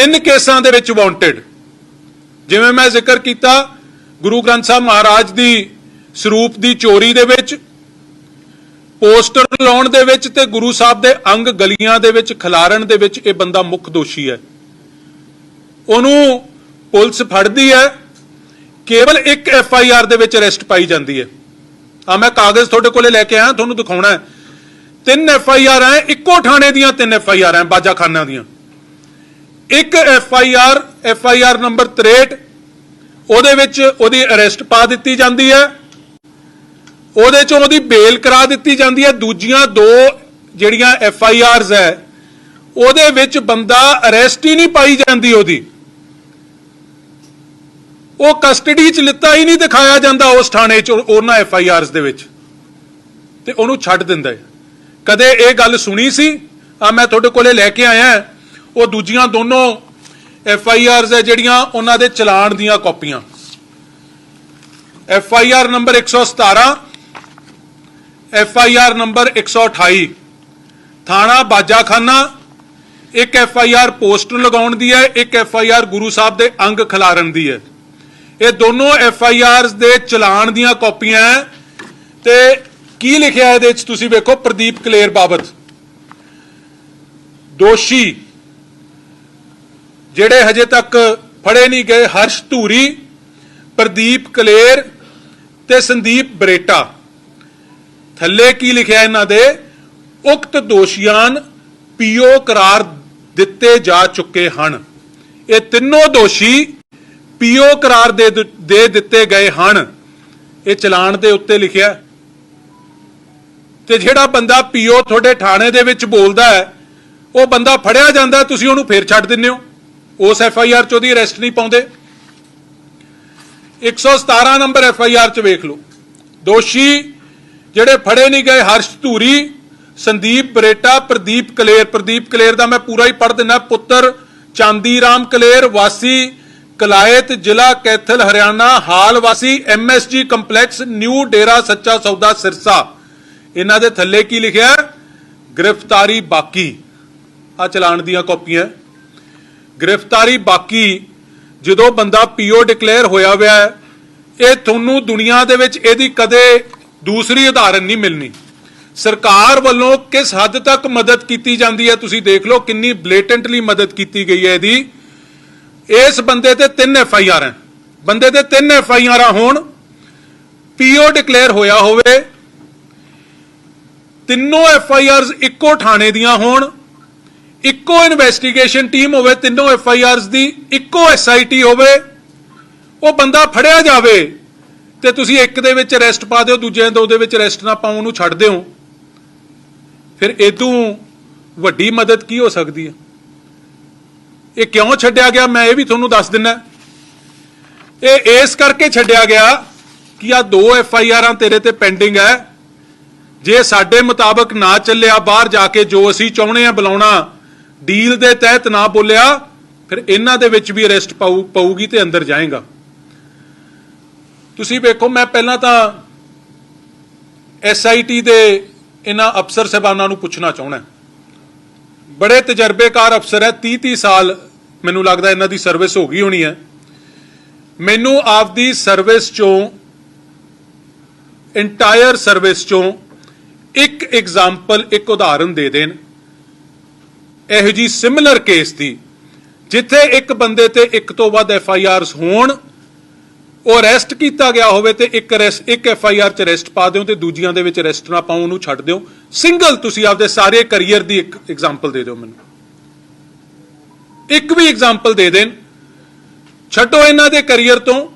ਤਿੰਨ ਕੇਸਾਂ ਦੇ ਵਿੱਚ ਵਾਂਟਡ ਜਿਵੇਂ ਮੈਂ ਜ਼ਿਕਰ ਕੀਤਾ, ਗੁਰੂ ਗ੍ਰੰਥ ਸਾਹਿਬ ਮਹਾਰਾਜ ਦੀ ਸਰੂਪ ਦੀ ਚੋਰੀ ਦੇ ਵਿੱਚ, ਪੋਸਟਰ ਲਾਉਣ ਦੇ ਵਿੱਚ ਤੇ ਗੁਰੂ ਸਾਹਿਬ ਦੇ ਅੰਗ ਗਲੀਆਂ ਦੇ ਵਿੱਚ, ਖਿਲਾਰਨ ਦੇ ਵਿੱਚ ਇਹ ਬੰਦਾ ਮੁੱਖ ਦੋਸ਼ੀ ਹੈ। ਉਹਨੂੰ ਪੁਲਿਸ ਫੜਦੀ ਹੈ, ਕੇਵਲ ਇੱਕ ਐਫ ਆਈ ਆਰ ਦੇ ਵਿੱਚ ਅਰੈਸਟ ਪਾਈ ਜਾਂਦੀ ਹੈ। ਆ ਮੈਂ ਕਾਗਜ਼ ਤੁਹਾਡੇ ਕੋਲੇ ਲੈ ਕੇ ਆਇਆ, ਤੁਹਾਨੂੰ ਦਿਖਾਉਣਾ ਹੈ। ਤਿੰਨ ਐਫ ਆਈ ਆਰ ਹੈ ਇੱਕੋ ਥਾਣੇ ਦੀਆਂ ਤਿੰਨ ਐਫ ਆਈ ਆਰ ਹੈ ਬਾਜਾਖਾਨਾ ਦੀਆਂ। ਇੱਕ F I R, F I R number 63 ਉਹਦੇ ਵਿੱਚ ਉਹਦੀ ਅਰੈਸਟ ਪਾ ਦਿੱਤੀ ਜਾਂਦੀ ਹੈ। ਉਹਦੇ ਚੋਂ ਉਹਦੀ ਬੇਲ ਕਰਾ ਦਿੱਤੀ ਜਾਂਦੀ ਹੈ। ਦੂਜੀਆਂ ਦੋ ਜਿਹੜੀਆਂ ਐਫ ਆਈ ਆਰਸ ਹੈ, ਉਹਦੇ ਵਿੱਚ ਬੰਦਾ ਅਰੈਸਟ ਹੀ ਨਹੀਂ ਪਾਈ ਜਾਂਦੀ ਉਹਦੀ। ਉਹ ਕਸਟਡੀ 'ਚ ਲਿੱਤਾ ਹੀ ਨਹੀਂ ਦਿਖਾਇਆ ਜਾਂਦਾ ਉਸ ਥਾਣੇ 'ਚ ਉਹਨਾਂ ਐਫ ਆਈ ਆਰਸ ਦੇ ਵਿੱਚ। ਤੇ ਉਹਨੂੰ ਛੱਡ ਦਿੰਦਾ ਹੈ। ਕਦੇ ਇਹ ਗੱਲ ਸੁਣੀ ਸੀ? ਆ ਮੈਂ ਤੁਹਾਡੇ ਕੋਲੇ ਲੈ ਕੇ ਆਇਆ। ਉਹ ਦੂਜੀਆਂ ਦੋਨੋਂ ਐਫ ਆਈ ਆਰਸ ਹੈ ਜਿਹੜੀਆਂ ਉਹਨਾਂ ਦੇ ਚਲਾਨ ਦੀਆਂ ਕਾਪੀਆਂ। F I R number 117 F I R number 128 ਥਾਣਾ ਬਾਜਾਖਾਨਾ, ਇੱਕ ਐਫ ਆਈ ਆਰ ਪੋਸਟਰ ਲਗਾਉਣ ਦੀ ਹੈ, ਇੱਕ F I R Guru Sahib ਦੇ ਅੰਗ ਖਿਲਾਰਨ ਦੀ ਹੈ। ਇਹ ਦੋਨੋਂ ਐਫ ਆਈ ਆਰਸ ਦੇ ਚਲਾਨ ਦੀਆਂ ਕਾਪੀਆਂ ਤੇ ਕੀ ਲਿਖਿਆ ਇਹਦੇ ਵਿੱਚ ਤੁਸੀਂ ਵੇਖੋ, ਪ੍ਰਦੀਪ ਕਲੇਰ ਬਾਬਤ। ਦੋਸ਼ੀ ਜਿਹੜੇ ਹਜੇ ਤੱਕ ਫੜੇ ਨਹੀਂ ਗਏ, ਹਰਸ਼ ਧੂਰੀ, ਪ੍ਰਦੀਪ ਕਲੇਰ ਤੇ ਸੰਦੀਪ ਬਰੇਟਾ। ਥੱਲੇ ਕੀ ਲਿਖਿਆ ਇਹਨਾਂ ਦੇ? ਉਕਤ ਦੋਸ਼ੀਆਂ ਪੀਓ ਕਰਾਰ ਦਿੱਤੇ ਜਾ ਚੁੱਕੇ ਹਨ। ਇਹ ਤਿੰਨੋਂ ਦੋਸ਼ੀ ਪੀਓ ਕਰਾਰ ਦੇ ਦੇ ਦਿੱਤੇ ਗਏ ਹਨ। ਇਹ ਚਲਾਨ ਦੇ ਉੱਤੇ ਲਿਖਿਆ ਤੇ ਜਿਹੜਾ ਬੰਦਾ ਪੀਓ ਤੁਹਾਡੇ ਥਾਣੇ ਦੇ ਵਿੱਚ ਬੋਲਦਾ ਹੈ, ਉਹ ਬੰਦਾ ਫੜਿਆ ਜਾਂਦਾ ਤੁਸੀਂ ਉਹਨੂੰ ਫੇਰ ਛੱਡ ਦਿੰਦੇ ਹੋ। ਉਸ ਐਫ ਆਈ ਆਰ ਚ ਉਹਦੀ ਅਰੈਸਟ ਨਹੀਂ ਪਾਉਂਦੇ। 117 ਨੰਬਰ ਐਫ ਆਈ ਆਰ ਚ ਵੇਖ ਲਓ। ਦੋਸ਼ੀ ਜਿਹੜੇ ਫੜੇ ਨਹੀਂ ਗਏ, ਹਰਸ਼ ਧੂਰੀ, ਸੰਦੀਪ ਬਰੇਟਾ, ਪ੍ਰਦੀਪ ਕਲੇਰ। ਪ੍ਰਦੀਪ ਕਲੇਰ ਦਾ ਮੈਂ ਪੂਰਾ ਹੀ ਪੜ੍ਹ ਦਿੰਦਾ ਪੁੱਤਰ ਚਾਂਦੀ ਰਾਮ ਕਲੇਰ, ਵਾਸੀ ਕਲਾਇਤ, ਜ਼ਿਲ੍ਹਾ ਕੈਥਲ, ਹਰਿਆਣਾ, ਹਾਲ ਵਾਸੀ MSG complex, new Dera Sacha Sauda, Sirsa. ਇਹਨਾਂ ਦੇ ਥੱਲੇ ਕੀ ਲਿਖਿਆ? ਗ੍ਰਿਫਤਾਰੀ ਬਾਕੀ। ਆ ਚਲਾਨ ਦੀਆਂ ਕਾਪੀਆਂ। ਗ੍ਰਿਫਤਾਰੀ ਬਾਕੀ, ਜਦੋਂ ਬੰਦਾ ਪੀਓ ਡਿਕਲੇਅਰ ਹੋਇਆ ਹੋਇਆ ਹੈ, ਇਹ ਤੁਹਾਨੂੰ ਦੁਨੀਆ ਦੇ ਵਿੱਚ ਇਹਦੀ ਕਦੇ ਦੂਸਰੀ ਉਦਾਹਰਨ ਨਹੀਂ ਮਿਲਣੀ। ਸਰਕਾਰ ਵੱਲੋਂ ਕਿਸ ਹੱਦ ਤੱਕ ਮਦਦ ਕੀਤੀ ਜਾਂਦੀ ਹੈ, ਤੁਸੀਂ ਦੇਖ ਲਓ ਕਿੰਨੀ ਬਲੇਟੈਂਟਲੀ ਮਦਦ ਕੀਤੀ ਗਈ ਹੈ ਇਹਦੀ। ਇਸ ਬੰਦੇ ਤੇ ਤਿੰਨ ਐਫ ਆਈ ਆਰ ਹੈ। ਬੰਦੇ ਤੇ ਤਿੰਨ ਐਫ ਆਈ ਆਰ ਹੋਣ, ਪੀਓ ਡਿਕਲੇਅਰ ਹੋਇਆ ਹੋਵੇ, ਤਿੰਨੋਂ ਐਫ ਆਈ ਆਰਸ ਇੱਕੋ ਥਾਣੇ ਦੀਆਂ ਹੋਣ ਇੱਕੋ ਇਨਵੈਸਟੀਗੇਸ਼ਨ ਟੀਮ ਹੋਵੇ, ਤਿੰਨੋਂ ਐਫ ਆਈ ਆਰਸ ਦੀ, ਇੱਕੋ ਐਸ ਆਈ ਟੀ ਹੋਵੇ, ਉਹ ਬੰਦਾ ਫੜਿਆ ਜਾਵੇ ਤੇ ਤੁਸੀਂ ਇੱਕ ਦੇ ਵਿੱਚ ਅਰੈਸਟ ਪਾ ਦਿਓ ਦੂਜੇ ਦੋ ਦੇ ਵਿੱਚ ਅਰੈਸਟ ਨਾ ਪਾਓ, ਉਹਨੂੰ ਛੱਡ ਦਿਓ। ਫਿਰ ਇਦੋਂ ਵੱਡੀ ਮਦਦ ਕੀ ਹੋ ਸਕਦੀ ਹੈ? ਇਹ ਕਿਉਂ ਛੱਡਿਆ ਗਿਆ? ਮੈਂ ਇਹ ਵੀ ਤੁਹਾਨੂੰ ਦੱਸ ਦਿੰਨਾ। ਇਹ ਇਸ ਕਰਕੇ ਛੱਡਿਆ ਗਿਆ ਕਿ ਆ ਦੋ ਐਫ ਆਈ ਆਰਾਂ ਤੇਰੇ ਤੇ ਪੈਂਡਿੰਗ ਹੈ। ਜੇ ਸਾਡੇ ਮੁਤਾਬਕ ਨਾ ਚੱਲਿਆ, ਬਾਹਰ ਜਾ ਕੇ ਜੋ ਅਸੀਂ ਚਾਹੁੰਦੇ ਆ ਬੁਲਾਉਣਾ ਡੀਲ ਦੇ ਤਹਿਤ ਨਾ ਬੋਲਿਆ, ਫਿਰ ਇਹਨਾਂ ਦੇ ਵਿੱਚ ਵੀ ਅਰੈਸਟ ਪਾਊ, ਪਊਗੀ ਤੇ ਅੰਦਰ ਜਾਏਗਾ। ਤੁਸੀਂ ਵੇਖੋ, ਮੈਂ ਪਹਿਲਾਂ ਤਾਂ ਐਸਆਈਟੀ ਦੇ ਇਹਨਾਂ ਅਫਸਰ ਸਾਹਿਬਾਨਾਂ ਨੂੰ ਪੁੱਛਣਾ ਚਾਹੁੰਦਾ ਬੜੇ ਤਜਰਬੇਕਾਰ ਅਫਸਰ ਹੈ 30 30 ਸਾਲ ਮੈਨੂੰ ਲੱਗਦਾ ਇਹਨਾਂ ਦੀ ਸਰਵਿਸ ਹੋ ਗਈ ਹੋਣੀ ਹੈ। ਮੈਨੂੰ ਆਪਦੀ ਸਰਵਿਸ ਚੋਂ ਇੰਟਾਇਰ ਸਰਵਿਸ ਚੋਂ ਇੱਕ ਐਗਜ਼ਾਮਪਲ ਇੱਕ ਉਦਾਹਰਨ ਦੇ ਦੇਣ। ਇਹੋ ਜੀ ਸਿਮਿਲਰ ਕੇਸ ਦੀ, ਜਿੱਥੇ ਇੱਕ ਬੰਦੇ ਤੇ ਇੱਕ ਤੋਂ ਵੱਧ ਐਫ ਆਈ ਆਰਸ ਹੋਣ, ਉਹ ਅਰੈਸਟ ਕੀਤਾ ਗਿਆ ਹੋਵੇ ਤੇ ਇੱਕ ਅਰੈਸਟ ਇੱਕ ਐਫ ਆਈ ਆਰ ਚ ਅਰੈਸਟ ਪਾ ਦਿਓ ਤੇ ਦੂਜੀਆਂ ਦੇ ਵਿੱਚ ਅਰੈਸਟ ਨਾ ਪਾਓ ਉਹਨੂੰ ਛੱਡ ਦਿਓ। ਸਿੰਗਲ ਤੁਸੀਂ ਆਪਦੇ ਸਾਰੇ ਕੈਰੀਅਰ ਦੀ ਇੱਕ ਐਗਜ਼ਾਮਪਲ ਦੇ ਦਿਓ ਮੈਨੂੰ। ਇੱਕ ਵੀ ਐਗਜ਼ਾਮਪਲ ਦੇ ਦੇਣ। ਛੱਡੋ ਇਹਨਾਂ ਦੇ ਕੈਰੀਅਰ ਤੋਂ।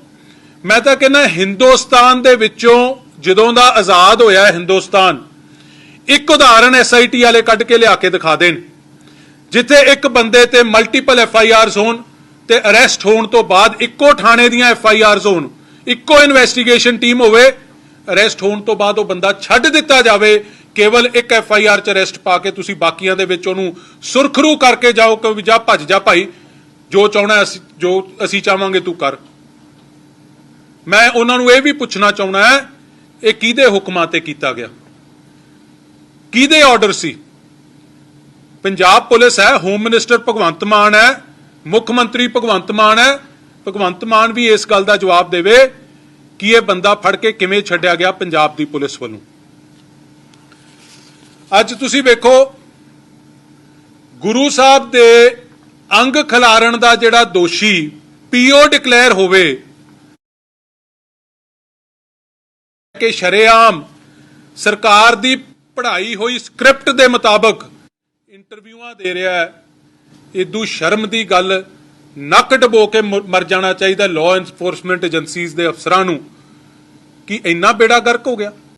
ਮੈਂ ਤਾਂ ਕਹਿੰਦਾ ਹਿੰਦੁਸਤਾਨ ਦੇ ਵਿੱਚੋਂ ਜਦੋਂ ਦਾ ਆਜ਼ਾਦ ਹੋਇਆ ਹਿੰਦੁਸਤਾਨ, ਇੱਕ ਉਦਾਹਰਣ ਐਸਆਈਟੀ ਵਾਲੇ ਕੱਢ ਕੇ ਲਿਆ ਕੇ ਦਿਖਾ ਦੇਣ। ਜਿੱਥੇ ਇੱਕ ਬੰਦੇ ਤੇ ਮਲਟੀਪਲ ਐਫ ਆਈ ਆਰਸ ਹੋਣ ਤੇ ਅਰੈਸਟ ਹੋਣ ਤੋਂ ਬਾਅਦ ਇੱਕੋ ਥਾਣੇ ਦੀਆਂ ਐਫ ਆਈ ਆਰਸ ਹੋਣ, ਇੱਕੋ ਇਨਵੈਸਟੀਗੇਸ਼ਨ ਟੀਮ ਹੋਵੇ ਅਰੈਸਟ ਹੋਣ ਤੋਂ ਬਾਅਦ ਉਹ ਬੰਦਾ ਛੱਡ ਦਿੱਤਾ ਜਾਵੇ, ਕੇਵਲ ਇੱਕ ਐਫ ਆਈ ਆਰ ਚ ਅਰੈਸਟ ਪਾ ਕੇ ਤੁਸੀਂ ਬਾਕੀਆਂ ਦੇ ਵਿੱਚ ਉਹਨੂੰ ਸੁਰਖਰੂ ਕਰਕੇ ਜਾਓ ਕਿ ਜਾ ਭੱਜ ਜਾ ਭਾਈ, ਜੋ ਚਾਹਣਾ ਅਸੀਂ, ਜੋ ਅਸੀਂ ਚਾਹਾਂਗੇ ਤੂੰ ਕਰ। ਮੈਂ ਉਹਨਾਂ ਨੂੰ ਇਹ ਵੀ ਪੁੱਛਣਾ ਚਾਹੁੰਦਾ ਹੈ ਇਹ ਕਿਹਦੇ ਹੁਕਮਾਂ ਤੇ ਕੀਤਾ ਗਿਆ? ਕਿਹਦੇ ਆਰਡਰ ਸੀ? ਪੰਜਾਬ ਪੁਲਿਸ ਹੈ ਹੋਮ ਮਿਨਿਸਟਰ ਭਗਵੰਤ ਮਾਨ ਹੈ, ਮੁੱਖ ਮੰਤਰੀ ਭਗਵੰਤ ਮਾਨ ਹੈ। ਭਗਵੰਤ ਮਾਨ ਵੀ ਇਸ ਗੱਲ ਦਾ ਜਵਾਬ ਦੇਵੇ ਕਿ ਇਹ ਬੰਦਾ ਫੜ ਕੇ ਕਿਵੇਂ ਛੱਡਿਆ ਗਿਆ ਪੰਜਾਬ ਦੀ ਪੁਲਿਸ ਵੱਲੋਂ। ਅੱਜ ਤੁਸੀਂ ਵੇਖੋ, ਗੁਰੂ ਸਾਹਿਬ ਦੇ ਅੰਗ ਖਿਲਾਰਨ ਦਾ ਜਿਹੜਾ ਦੋਸ਼ੀ ਪੀਓ ਡਿਕਲੇਅਰ ਹੋਵੇ, ਕਿ ਸ਼ਰੇਆਮ ਸਰਕਾਰ ਦੀ ਪੜ੍ਹਾਈ ਹੋਈ ਸਕ੍ਰਿਪਟ ਦੇ ਮੁਤਾਬਕ ਇੰਟਰਵਿਊਆਂ ਦੇ ਰਿਹਾ ਹੈ ਇਦੂ ਸ਼ਰਮ ਦੀ ਗੱਲ, ਨੱਕ ਡਬੋ ਕੇ ਮਰ ਜਾਣਾ ਚਾਹੀਦਾ ਲਾਅ ਐਨਫੋਰਸਮੈਂਟ ਏਜੰਸੀਜ਼ ਦੇ ਅਫਸਰਾਂ ਨੂੰ, ਕਿ ਇੰਨਾ ਬੇੜਾ ਗਰਕ ਹੋ ਗਿਆ।